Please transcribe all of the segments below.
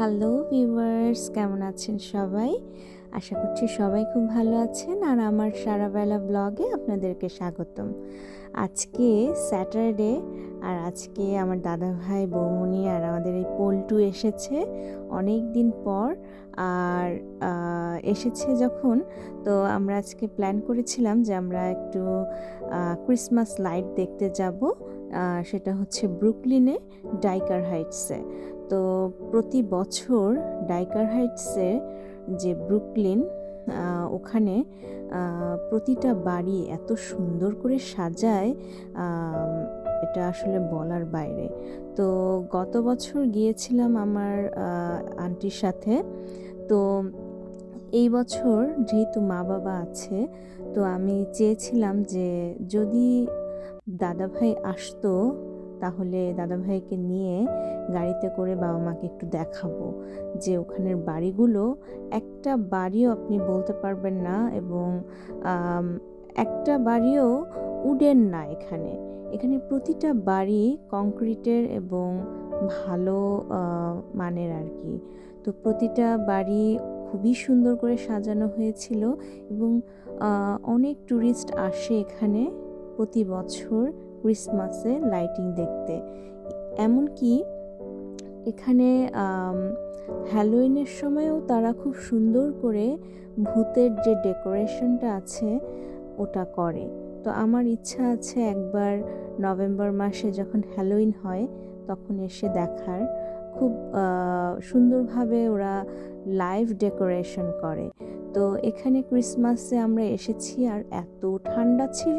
Hello viewers কেমন আছেন সবাই? আশা করছি সবাই খুব ভালো আছেন, আর আমার সারাবেলা ব্লগে আপনাদেরকে স্বাগতম। আজকে স্যাটারডে আর আজকে আমার দাদা ভাই বৌমনি আর আমাদের এই পল্টু এসেছে অনেক দিন পর, আর এসেছে যখন, তো আমরা আজকে প্ল্যান করেছিলাম যে আমরা একটু ক্রিসমাস লাইট দেখতে যাব সেটা হচ্ছে ব্রুকলিনে ডাইকার হাইটসে তো প্রতি বছর ডাইকার হাইটসে যে ব্রুকলিন ওখানে প্রতিটা বাড়ি এত সুন্দর করে সাজায় এটা আসলে বলার বাইরে। তো গত বছর গিয়েছিলাম আমার আন্টির সাথে। তো এই বছর যেহেতু মা বাবা আছে, তো আমি চেয়েছিলাম যে যদি দাদাভাই আসতো তাহলে দাদাভাইকে নিয়ে গাড়িতে করে বাবা মাকে একটু দেখাবো যে ওখানের বাড়িগুলো একটা বাড়িও আপনি বলতে পারবেন না এবং একটা বাড়িও উডেন না এখানে। এখানে প্রতিটা বাড়ি কংক্রিটের এবং ভালো মানের আর কি তো প্রতিটা বাড়ি খুবই সুন্দর করে সাজানো হয়েছিল এবং অনেক ট্যুরিস্ট আসে এখানে প্রতি বছর। ক্রিসমাসে লাইটিং দেখতে। এমনকি এখানে হ্যালোইনের সময়ও তারা খুব সুন্দর করে ভূতের যে ডেকোরেশনটা আছে, ওটা করে। তো আমার ইচ্ছা আছে একবার নভেম্বর মাসে যখন হ্যালোইন হয়, তখন এসে দেখার। খুব সুন্দরভাবে ওরা লাইভ ডেকোরেশন করে। তো এখানে ক্রিসমাসে আমরা এসেছি আর এত ঠান্ডা ছিল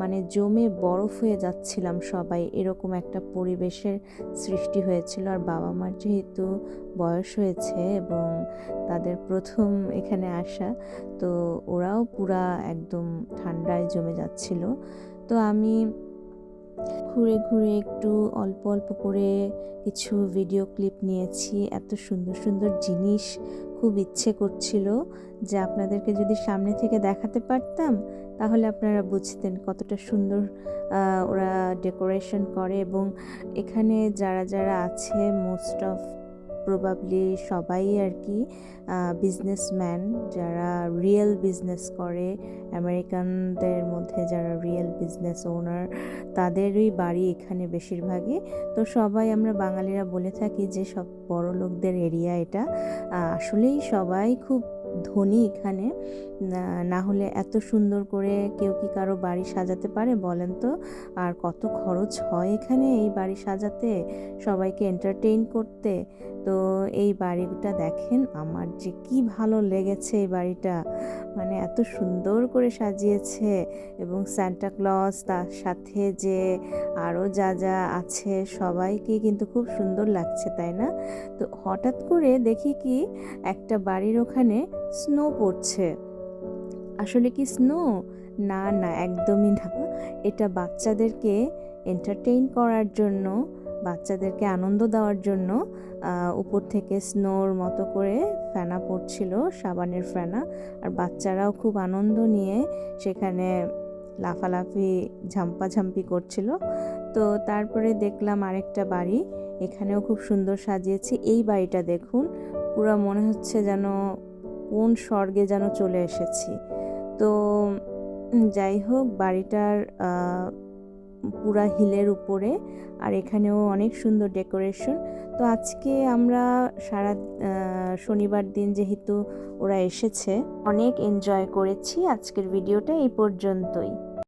মানে জমে বরফ হয়ে যাচ্ছিলাম সবাই। এরকম একটা পরিবেশের সৃষ্টি হয়েছিল আর বাবা মার যেহেতু বয়স হয়েছে এবং তাদের প্রথম এখানে আসা, তো ওরাও পুরা একদম ঠান্ডায় জমে যাচ্ছিল। তো আমি ঘুরে ঘুরে একটু অল্প অল্প করে কিছু ভিডিও ক্লিপ নিয়েছি। এত সুন্দর সুন্দর জিনিস খুব ইচ্ছে করছিল যে আপনাদেরকে যদি সামনে থেকে দেখাতে পারতাম, তাহলে আপনারা বুঝতেন কতটা সুন্দর ওরা ডেকোরেশন করে এবং এখানে যারা যারা আছে মোস্ট অফ প্রবাবলি সবাই আর কি বিজনেসম্যান যারা রিয়েল বিজনেস করে, আমেরিকানদের মধ্যে যারা রিয়েল বিজনেস ওনার তাদেরই বাড়ি এখানে বেশিরভাগই। তো সবাই আমরা বাঙালিরা বলে থাকি যে সব বড় লোকদের এরিয়া এটা আসলেই সবাই খুব ধনী এখানে। না- হলে এত সুন্দর করে কেউ কি কারও বাড়ি সাজাতে পারে বলেন তো? আর কত খরচ হয় এখানে এই বাড়ি সাজাতে? সবাইকে এন্টারটেইন করতে। তো এই বাড়িটা দেখেন, আমার যে কি ভালো লেগেছে এই বাড়িটা। মানে এত সুন্দর করে সাজিয়েছে এবং স্যান্টা ক্লজ তার সাথে যে আরও যা যা আছে সবাইকে কিন্তু খুব সুন্দর লাগছে, তাই না? তো হঠাৎ করে দেখি কি একটা বাড়ির ওখানে স্নো পড়ছে। আসলে কি স্নো? না না, একদমই না। এটা বাচ্চাদেরকে এন্টারটেইন করার জন্য, বাচ্চাদেরকে আনন্দ দেওয়ার জন্য উপর থেকে স্নোর মতো করে ফেনা পড়ছিল, সাবানের ফেনা। আর বাচ্চারাও খুব আনন্দ নিয়ে সেখানে লাফালাফি, ঝাম্পাঝাম্পি করছিল। তো তারপরে দেখলাম আরেকটা বাড়ি, এখানেও খুব সুন্দর সাজিয়েছে। এই বাড়িটা দেখুন, পুরো মনে হচ্ছে যেন কোন স্বর্গে যেন চলে এসেছি। তো যাই হোক, বাড়িটার পুরা হিলের উপরে আর এখানেও অনেক সুন্দর ডেকোরেশন। তো আজকে আমরা সারা শনিবার দিন যেহেতু ওরা এসেছে, অনেক এনজয় করেছি আজকের ভিডিওটা এই পর্যন্তই।